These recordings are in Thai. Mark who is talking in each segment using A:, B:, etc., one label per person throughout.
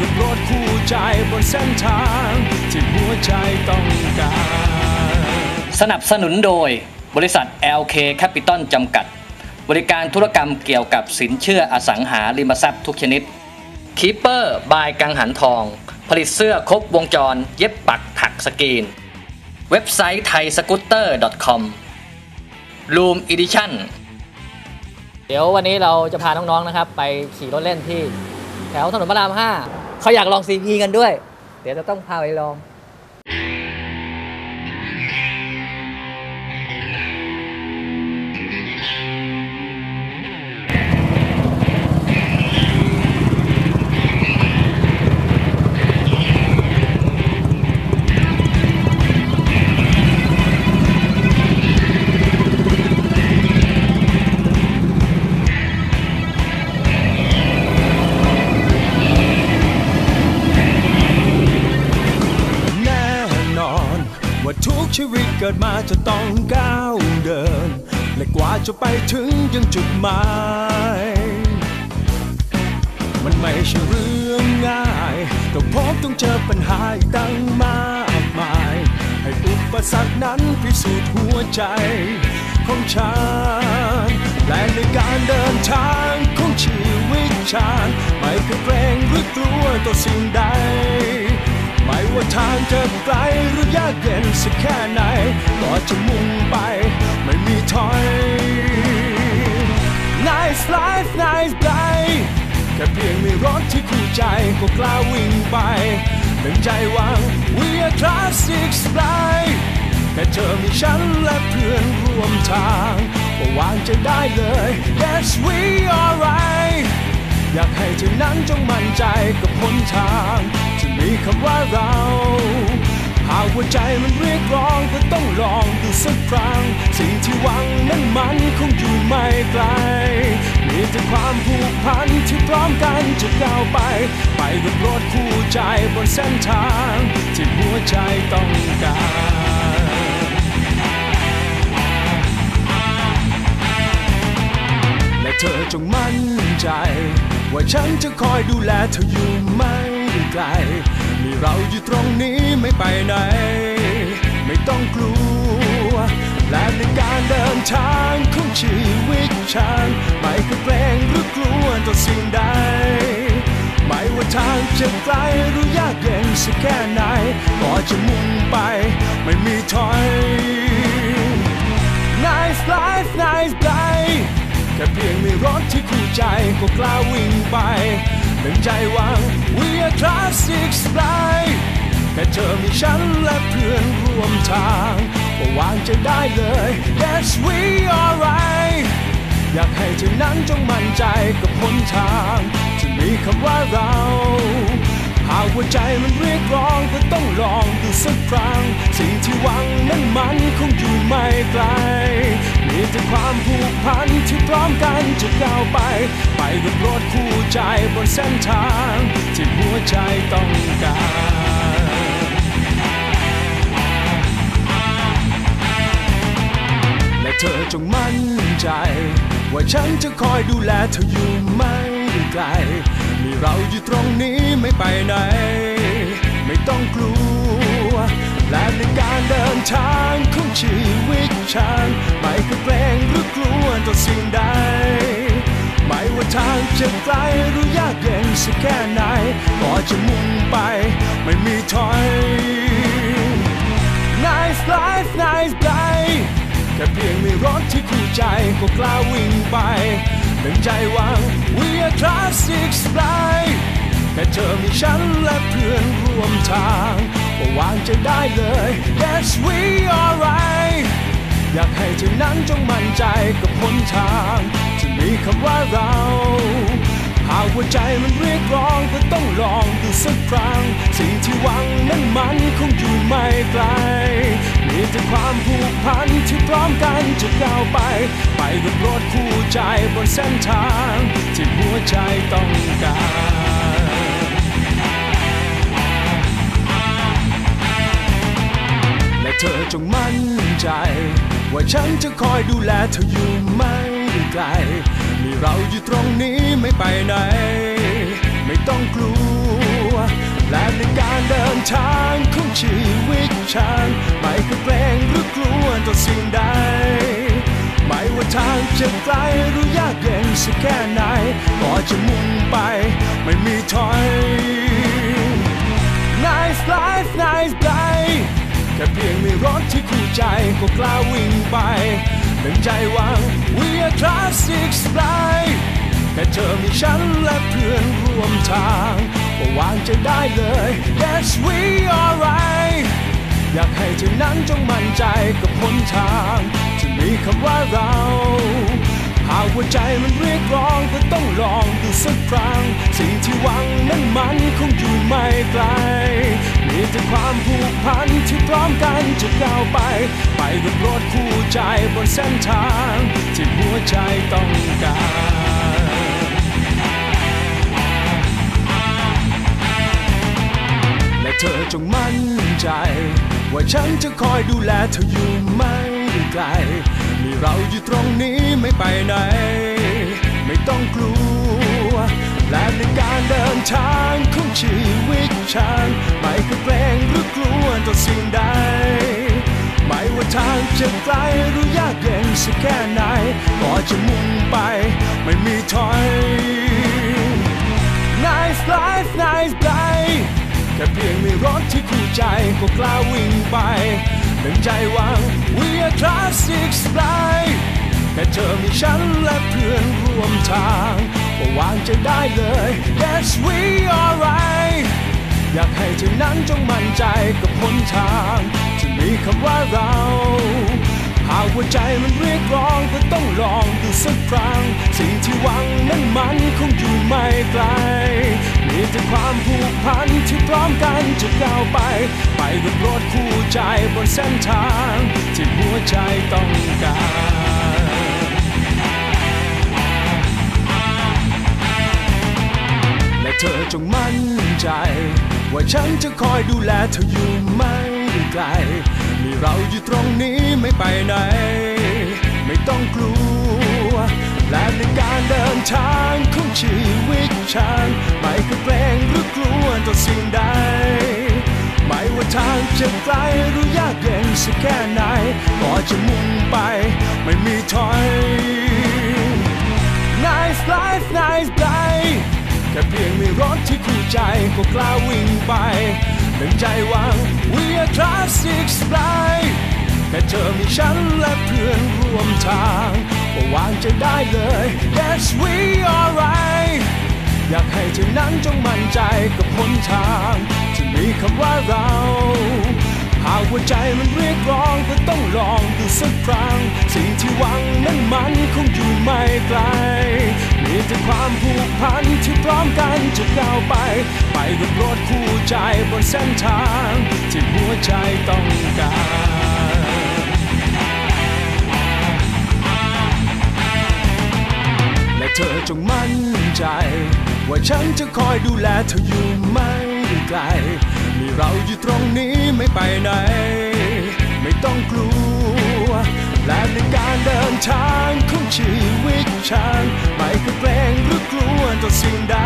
A: กับรถคู่ใจบนเส้นทางที่หัวใจต้องการ
B: สนับสนุนโดยบริษัท LK Capital จำกัด บริการธุรกรรมเกี่ยวกับสินเชื่ออสังหาริมทรัพย์ทุกชนิดคีเปอร์บายกังหันทอง ผลิตเสื้อครบวงจร เย็บปักถักสกรีน เว็บไซต์ไทยสกูตเตอร์ .com Room Edition เดี๋ยววันนี้เราจะพาน้องๆนะครับ ไปขี่รถเล่นที่ แถวถนนพระราม5เขาอยากลองซีพีกันด้วย เดี๋ยวจะต้องพาไปลอง
A: ว่าทุกชีวิตเกิดมาจะต้องก้าวเดิน และกว่าจะไปถึงยังจุดหมาย มันไม่ใช่เรื่องง่ายต้องพบต้องเจอปัญหาอีกตั้งมากมาย ให้อุปสรรคนั้นพิสูจน์หัวใจของฉันและในการเดินทางของชีวิตฉันไม่เคยเกรงหรือกลัวต่อสิ่งใด ไม่ว่าทางจะไกลหรือยากเย็นสักแค่ไหน ก็จะมุ่งไปไม่มีถอย Nice life nice day แค่เพียงมีรถที่คู่ใจก็กล้าวิ่งไปหนึ่งใจหวัง We are classic life แค่เธอมีฉันและเพื่อนร่วมทางก็วางใจได้เลย Yes we are right อยากให้เธอนั้นจงมั่นใจกับหนทาง มีคำว่าเรา หากหัวใจมันเรียกร้องก็ต้องลองดูสักครั้ง สิ่งที่หวังนั้นมันคงอยู่ไม่ไกล มีแต่ความผูกพันที่พร้อมกันจะก้าวไป ไปกับรถคู่ใจบนเส้นทาง ที่หัวใจต้องการและเธอจงมั่นใจ ว่าฉันจะคอยดูแลเธออยู่ไหม ไกลมีเราอยู่ตรงนี้ไม่ไปไหน ไม่ต้องกลัว และในการเดินทางของชีวิตฉันไม่เคยเกรงหรือกลัวต่อสิ่งใด ไม่ว่าทางจะไกลหรือยากเย็นสักแค่ไหน ก็จะมุ่งไปไม่มีถอย Nice life nice day แค่เพียงมีรถที่คู่ใจก็กล้าวิ่งไป หนึ่งใจวัง We are classic life แค่เธอมีฉันและเพื่อนร่วมทางก็วางใจได้เลย Yes we are right อยากให้เธอนั้นจงมั่นใจกับหนทางที่มีคำว่าเรา หากหัวใจมันเรียกร้องก็ต้องลองดูสักครั้ง สิ่งที่หวังนั้นมันคงอยู่ไม่ไกล มีแต่ความผูกพันที่พร้อมกันจะก้าวไป กับรถคู่ใจบนเส้นทาง ที่หัวใจต้องการและเธอจงมั่นใจ ว่าฉันจะคอยดูแลเธออยู่ไม่ไกลมีเราอยู่ตรงนี้ไม่ไปไหน ไม่ต้องกลัว และในการเดินทางของชีวิตฉันไม่เคยเกรงหรือกลัวต่อสิ่งใด ว่าทางจะไกลหรือยากเย็นสักแค่ไหนก็จะมุ่งไปไม่มีถอย Nice life nice day แค่เพียงมีรถที่คู่ใจก็กล้าวิ่งไปหนึ่งใจหวัง We are classic life แค่เธอมีฉันและเพื่อนร่วมทางก็วางใจได้เลย Yes we are right อยากให้เธอนั้นจงมั่นใจกับหนทาง มีคำว่าเรา หากหัวใจมันเรียกร้องก็ต้องลองดูสักครั้ง สิ่งที่หวังนั้นมันคงอยู่ไม่ไกล มีแต่ความผูกพันที่พร้อมกันจะก้าวไป ไปกับรถคู่ใจบนเส้นทาง ที่หัวใจต้องการและเธอจงมั่นใจ ว่าฉันจะคอยดูแลเธออยู่ไหม ไกลมีเราอยู่ตรงนี้ไม่ไปไหน ไม่ต้องกลัว และในการเดินทางของชีวิตฉันไม่เคยเกรงหรือกลัวต่อสิ่งใด ไม่ว่าทางจะไกลหรือยากเย็นสักแค่ไหน ก็จะมุ่งไปไม่มีถอย Nice life nice day แค่เพียงมีรถที่คู่ใจก็กล้าวิ่งไป ดังใจหวัง We are classic fly แค่เธอมีฉันและเพื่อนร่วมทางก็วางใจได้เลย Yes we are right อยากให้เธอนั้นจงมั่นใจกับหนทางที่มีคำว่าเรา หากว่าใจมันเรียกร้องก็ต้องลองดูสักครั้ง สิ่งที่หวังนั้นมันคงอยู่ไม่ไกล มีแต่ความผูกพันที่พร้อมกันจะก้าวไป ไปกับรถคู่ ใจบนเส้นทางที่หัวใจต้องการและเธอจงมั่นใจ ว่าฉันจะคอยดูแลเธออยู่ไม่ไกลมีเราอยู่ตรงนี้ไม่ไปไหน ไม่ต้องกลัว และในการเดินทางของชีวิตฉันไม่เคยเกรงหรือกลัวต่อสิ่งใด ว่าทางจะไกลหรือยากเย็นสักแค่ไหนก็จะมุ่งไปไม่มีถอย Nice life nice day แค่เพียงมีรถที่คู่ใจก็กล้าวิ่งไปดังใจหวัง We are classic fly แค่เธอมีฉันและเพื่อนร่วมทางก็วางใจได้เลย Yes we are right อยากให้เธอนั้นจงมั่นใจกับหนทาง มีคำว่าเรา หากว่าใจมันเรียกร้องก็ต้องลองดูสักครั้ง สิ่งที่หวังนั้นมันคงอยู่ไม่ไกล มีแต่ความผูกพันที่พร้อมกันจะก้าวไป ไปกับรถคู่ใจบนเส้นทาง ที่หัวใจต้องการและเธอจงมั่นใจ ว่าฉันจะคอยดูแลเธออยู่ไหม ไกลมีเราอยู่ตรงนี้ไม่ไปไหน ไม่ต้องกลัว และในการเดินทางของชีวิตฉันไม่เคยเกรงหรือกลัวต่อสิ่งใด ไม่ว่าทางจะไกลหรือยากเย็นสักแค่ไหน ก็จะมุ่งไปไม่มีถอย Nice life nice day แค่เพียงมีรถที่คู่ใจก็กล้าวิ่งไป ดังใจวัง We are classic fly แค่เธอมีฉันและเพื่อนร่วมทางก็วางใจได้เลย Yes we are right อยากให้เธอนั้นจงมั่นใจกับหนทางที่มีคำว่าเรา หากว่าใจมันเรียกร้องก็ต้องลองดูสักครั้ง สิ่งที่หวังนั้นมันคงอยู่ไม่ไกล มีแต่ความผูกพันที่พร้อมกันจะก้าวไป ไปกับรถคู่ใจบนเส้นทาง ที่หัวใจต้องการและเธอจงมั่นใจ ว่าฉันจะคอยดูแลเธออยู่ไม่ไกล มีเราอยู่ตรงนี้ไม่ไปไหน ไม่ต้องกลัวและในการเดินทางของชีวิตฉัน สิ่งใด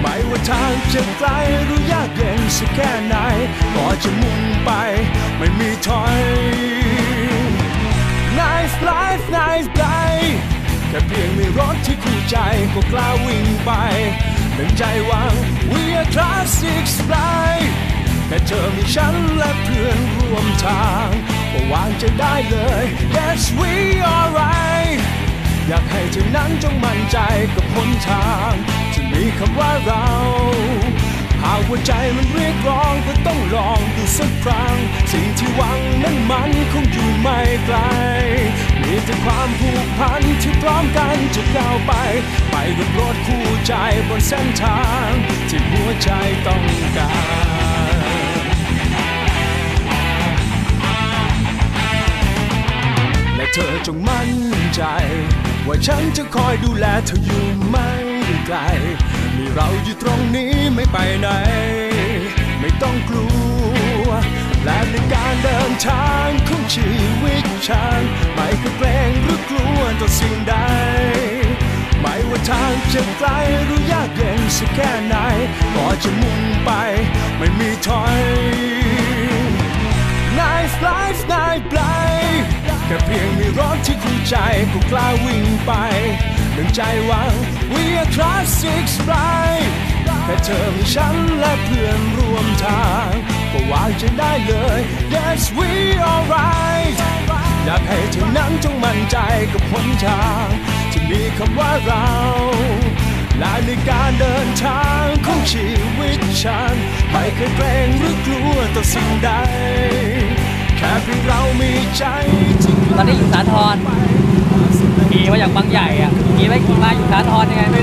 A: ไม่ว่าทาง
C: จะไกลหรื
A: อ
C: ยา
A: ก
C: เย็นสักแค่ไหน ก็จะมุ่งไป
A: ไม่มี
C: ถอ
A: ย Nice life nice day แค่เพียงมีรถที่คู่ใจก็กล้าวิ่งไปดังใจหวัง We are classic fly แค่เธอมีฉันและเพื่อนร่วมทางก็วางใจได้เลย Yes we are right อยากให้เธอนั้นจงมั่นใจกับหนทางที่มีคำว่าเรา หากว่าใจมันเรียกร้องก็ต้องลองดูสักครั้ง สิ่งที่หวังนั้นมันคงอยู่ไม่ไกล มีแต่ความผูกพันที่พร้อมกันจะก้าวไป ไปกับรถคู่ใจบนเส้นทาง ที่หัวใจต้องการ เธอจงมั่นใจ ว่าฉันจะคอยดูแลเธออยู่ไม่ไกล มีเราอยู่ตรงนี้ไม่ไปไหน ไม่ต้องกลัว และในการเดินทางของชีวิตฉัน ไม่เคยเกรงหรือกลัวต่อสิ่งใด ไม่ว่าทางจะไกลหรือยากเย็นสักแค่ไหน ก็จะมุ่งไปไม่มีถอยนายฟ ค่เพียงมีรถที่คู่ใจก็กล้าวิ่งไปหนึ่งใจหวัง We are classic fly แค่เธอมีฉันและเพื่อนร่วมทาง ก็วางใจได้เลย Yes we alright อยากให้เธอนั้นจงมั่นใจกับหนทางที่มีคำว่าเราและในการเดินทางของชีวิตฉัน ไม่เคยเกรงหรือกลัวต่อสิ่งใด แค่เพียงเรามีใจที่
C: ตอนนี้อยู่สาทรขี่มาจากบางใหญ่อะขี่ไปขี่มาอยู่สาทรยังไงไม่